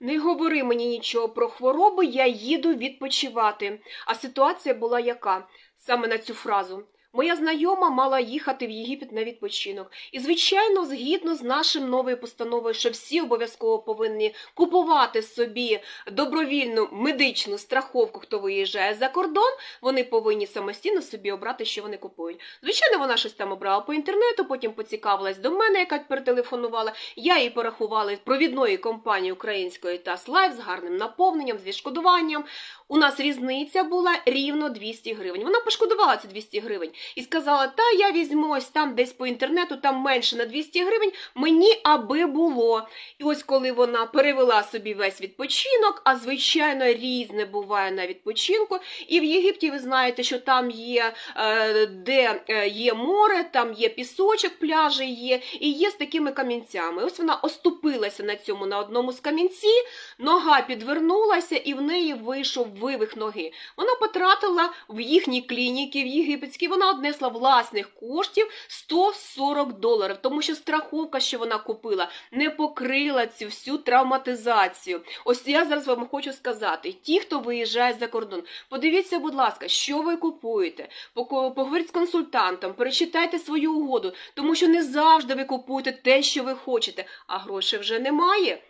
Не говори мені нічого про хвороби, я їду відпочивати. А ситуація була яка? Саме на цю фразу. Моя знайома мала їхати в Єгипет на відпочинок. І, звичайно, згідно з нашим новою постановою, що всі обов'язково повинні купувати собі добровільну медичну страховку, хто виїжджає за кордон, вони повинні самостійно собі обрати, що вони купують. Звичайно, вона щось там обрала по інтернету, потім поцікавилась до мене, яка перетелефонувала. Я їй порахувала провідної компанії української ТАС Лайф з гарним наповненням, з відшкодуванням. У нас різниця була рівно 200 гривень. Вона пошкодувала ці 200 гривень і сказала: Та я візьму ось там десь по інтернету, там менше на 200 гривень, мені аби було. І ось коли вона перевела собі весь відпочинок, а звичайно різне буває на відпочинку. І в Єгипті ви знаєте, що там є е, де е, є море, там є пісочок, пляжі є, і є з такими камінцями. Ось вона оступилася на цьому на одному з камінці, нога підвернулася, і в неї вийшов вивих ноги. Вона потратила в їхній клініці, в єгипетській, вона однесла власних коштів 140 доларів, тому що страховка, що вона купила, не покрила цю всю травматизацію. Ось я зараз вам хочу сказати: ті, хто виїжджає за кордон, подивіться, будь ласка, що ви купуєте, поговоріть з консультантом, перечитайте свою угоду, тому що не завжди ви купуєте те, що ви хочете, а грошей вже немає.